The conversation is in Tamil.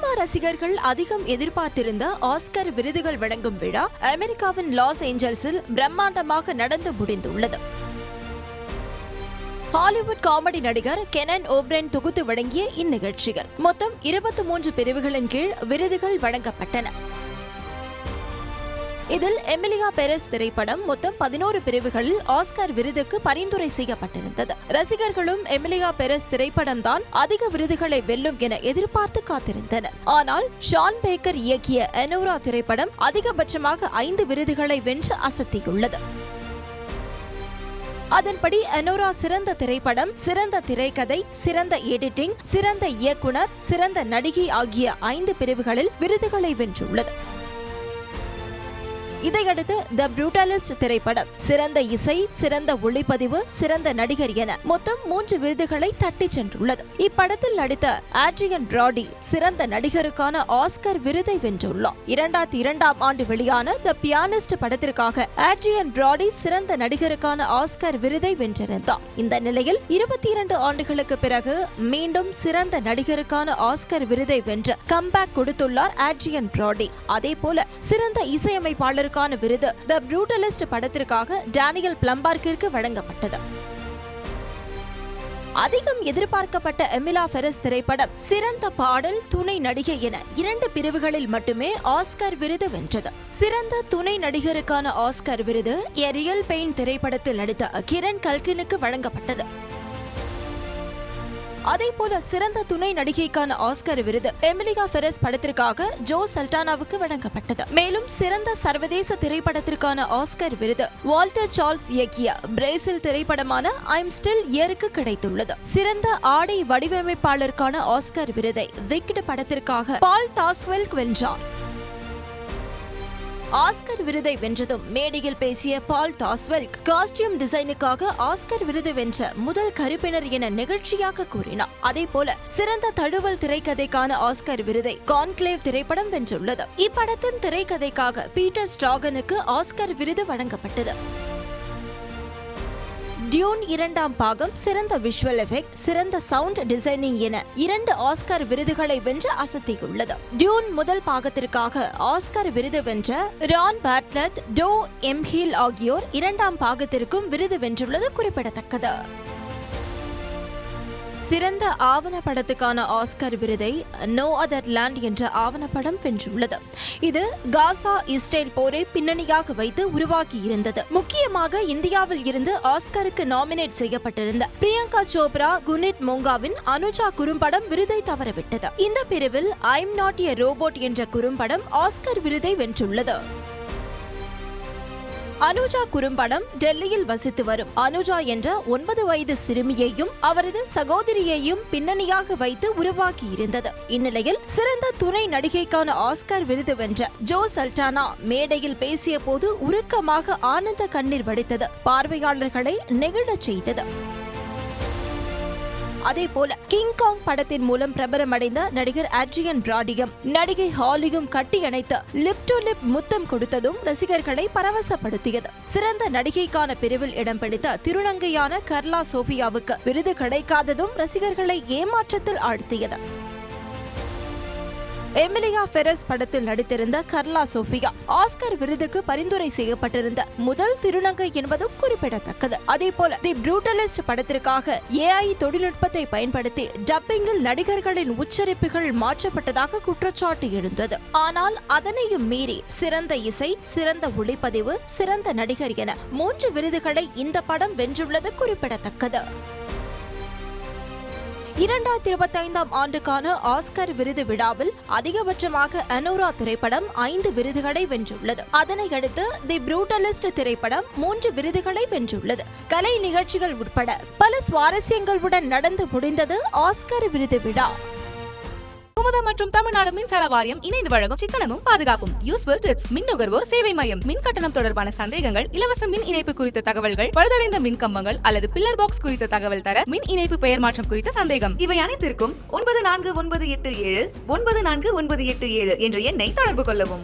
சினிமா ரசிகர்கள் அதிகம் எதிர்பார்த்திருந்த ஆஸ்கர் விருதுகள் வழங்கும் விழா அமெரிக்காவின் லாஸ் ஏஞ்சல்ஸில் பிரம்மாண்டமாக நடந்து முடிந்துள்ளது. ஹாலிவுட் காமெடி நடிகர் கெனன் ஓப்ரென் தொகுத்து வழங்கிய இந்நிகழ்ச்சிகள். மொத்தம் இருபத்தி மூன்று பிரிவுகளின் கீழ் விருதுகள் வழங்கப்பட்டன. இதில் எமிலியா பெரஸ் திரைப்படம் மொத்தம் பதினோரு பிரிவுகளில் ஆஸ்கர் விருதுக்கு பரிந்துரை செய்யப்பட்டிருந்தது. ரசிகர்களும் எமிலியா பெரஸ் திரைப்படம் தான் அதிக விருதுகளை வெல்லும் என எதிர்பார்த்து காத்திருந்தனர். ஆனால் ஷான் பேக்கர் இயக்கிய எனோரா திரைப்படம் அதிகபட்சமாக ஐந்து விருதுகளை வென்று அசத்தியுள்ளது. அதன்படி அனோரா சிறந்த திரைப்படம் சிறந்த திரைக்கதை சிறந்த எடிட்டிங் சிறந்த இயக்குனர் சிறந்த நடிகை ஆகிய ஐந்து பிரிவுகளில் விருதுகளை வென்றுள்ளது. இதையடுத்து த புரூட்டலிஸ்ட் திரைப்படம் சிறந்த இசை சிறந்த ஒளிப்பதிவு சிறந்த நடிகர் என மொத்தம் மூன்று விருதுகளை தட்டி சென்றுள்ளது. இப்படத்தில் நடித்த ஆட்ரியன் பிராடி சிறந்த நடிகருக்கான ஆஸ்கர் விருதை வென்றுள்ளார். இரண்டாயிரத்தி இரண்டாம் ஆண்டு வெளியான த பியானிஸ்ட் படத்திற்காக ஆட்ரியன் பிராடி சிறந்த நடிகருக்கான ஆஸ்கர் விருதை வென்றிருந்தார். இந்த நிலையில் இருபத்தி இரண்டு ஆண்டுகளுக்கு பிறகு மீண்டும் சிறந்த நடிகருக்கான ஆஸ்கர் விருதை வென்று கம்பேக் கொடுத்துள்ளார் ஆட்ரியன் பிராடி அதே போல சிறந்த இசையமைப்பாளருக்கான விருது த புரூட்டலிஸ்ட் படத்திற்காக டேனியல் பிளம்பார்க்கிற்கு வழங்கப்பட்டது. அதிகம் எதிர்பார்க்கப்பட்ட எமிலா ஃபெரஸ் திரைப்படம் சிறந்த பாடல் துணை நடிகை என இரண்டு பிரிவுகளில் மட்டுமே ஆஸ்கர் விருது வென்றது. சிறந்த துணை நடிகருக்கான ஆஸ்கர் விருது எ ரியல் பெயின் திரைப்படத்தில் நடித்த கிரண் கல்கினுக்கு வழங்கப்பட்டது. அதேபோல சிறந்த துணை நடிகைக்கான ஆஸ்கர் விருது எமிலிகா பெரஸ் படத்திற்காக ஜோ சல்டானாவுக்கு வழங்கப்பட்டது. மேலும் சிறந்த சர்வதேச திரைப்படத்திற்கான ஆஸ்கர் விருது வால்டர் சார்ல்ஸ் இயக்கிய பிரேசில் திரைப்படமான ஐம் ஸ்டில் இயருக்கு கிடைத்துள்ளது. சிறந்த ஆடை வடிவமைப்பாளருக்கான ஆஸ்கர் விருதை விக்ட் படத்திற்காக பால் தாஸ்வெல்க் வென்றார். ஆஸ்கர் விருதை வென்றதும் மேடையில் பேசிய பால் தாஸ்வெல் காஸ்டியூம் டிசைனுக்காக ஆஸ்கர் விருது வென்ற முதல் கருப்பினர் என நிகழ்ச்சியாக கூறினார். அதேபோல சிறந்த தழுவல் திரைக்கதைக்கான ஆஸ்கர் விருதை கான்க்ளேவ் திரைப்படம் வென்றுள்ளது. இப்படத்தின் திரைக்கதைக்காக பீட்டர் ஸ்டாகனுக்கு ஆஸ்கர் விருது வழங்கப்பட்டது. டியூன் இரண்டாம் பாகம் சிறந்த விஷுவல் எஃபெக்ட் சிறந்த சவுண்ட் டிசைனிங் என இரண்டு ஆஸ்கர் விருதுகளை வென்று அசத்தியுள்ளது. டியூன் முதல் பாகத்திற்காக ஆஸ்கர் விருது வென்ற ரான் பேட்லத் டோ எம்ஹில் ஆகியோர் இரண்டாம் பாகத்திற்கும் விருது வென்றுள்ளது குறிப்பிடத்தக்கது. சிறந்த ஆவணப்படத்துக்கான ஆஸ்கர் விருதை நோ அதர் லேண்ட் என்ற ஆவணப்படம் வென்றுள்ளது. இது காசா இஸ்ரேல் போரை பின்னணியாக வைத்து உருவாக்கியிருந்தது முக்கியமாக இந்தியாவில் இருந்து ஆஸ்கருக்கு நாமினேட் செய்யப்பட்டிருந்த பிரியங்கா சோப்ரா குனித் மோங்காவின் அனுஜா குறும்படம் விருதை தவறவிட்டது. இந்த பிரிவில் ஐம் நாட் எ ரோபோட் என்ற குறும்படம் ஆஸ்கர் விருதை வென்றுள்ளது. அனுஜா குறும்படம் டெல்லியில் வசித்து வரும். அனுஜா என்ற ஒன்பது வயது சிறுமியையும் அவரது சகோதரியையும் பின்னணியாக வைத்து உருவாக்கியிருந்தது இந்நிலையில் சிறந்த துணை நடிகைக்கான ஆஸ்கர் விருது வென்ற ஜோ சல்டானா மேடையில் பேசிய போது உருக்கமாக ஆனந்த கண்ணீர் வடித்தது. பார்வையாளர்களை நெகிழச் செய்தது. அதேபோல கிங் காங் படத்தின் மூலம் பிரபலமடைந்த நடிகர் அட்ரியன் பிராடியும் நடிகை ஹாலியும் கட்டியணைத்து லிப் டு லிப் முத்தம் கொடுத்ததும் ரசிகர்களை பரவசப்படுத்தியது. சிறந்த நடிகைக்கான பிரிவில் இடம் பிடித்த திருநங்கையான கர்லா சோபியாவுக்கு விருது கிடைக்காததும் ரசிகர்களை ஏமாற்றத்தில் ஆழ்த்தியது. எமிலியா ஃபெரஸ் படத்தில் நடித்திருந்த கர்லா சோஃபியா ஆஸ்கர் விருதுக்கு பரிந்துரை செய்யப்பட்டிருந்த முதல் திருநங்கை என்பதும் குறிப்பிடத்தக்கது. அதேபோல தி புரூட்டலிஸ்ட் படத்திற்காக ஏஐ தொழில்நுட்பத்தை பயன்படுத்தி டப்பிங்கில் நடிகர்களின் உச்சரிப்புகள் மாற்றப்பட்டதாக குற்றச்சாட்டு எழுந்தது. ஆனால் அதனையும் மீறி சிறந்த இசை சிறந்த ஒளிப்பதிவு சிறந்த நடிகர் என மூன்று விருதுகளை இந்த படம் வென்றுள்ளது குறிப்பிடத்தக்கது. இரண்டாயிரத்தி இருபத்தைந்தாம் ஆண்டுக்கான ஆஸ்கர் விருது விழாவில் அதிகபட்சமாக அனோரா திரைப்படம் ஐந்து விருதுகளை வென்றுள்ளது. அதனையடுத்து தி புரூட்டலிஸ்ட் திரைப்படம் மூன்று விருதுகளை வென்றுள்ளது. கலை நிகழ்ச்சிகள் உட்பட பல சுவாரஸ்யங்களுடன் நடந்து முடிந்தது ஆஸ்கர் விருது விழா. குமுதம் மற்றும் தமிழ்நாடு மின்சார வாரியம் இணைந்து வழங்கும் சிக்கனமும் பாதுகாப்பும். யூஸ்ஃபுல் டிப்ஸ் மின் நுகர்வோர் சேவை மையம். மின் கட்டணம் தொடர்பான சந்தேகங்கள் இலவச மின் இணைப்பு குறித்த தகவல்கள் பழுதடைந்த மின் கம்பங்கள் அல்லது பில்லர் பாக்ஸ் குறித்த தகவல் தர மின் இணைப்பு பெயர் மாற்றம் குறித்த சந்தேகம். இவை அனைத்திற்கும் ஒன்பது நான்கு ஒன்பது எட்டு ஏழு ஒன்பது நான்கு ஒன்பது எட்டு ஏழு என்ற எண்ணை தொடர்பு கொள்ளவும்.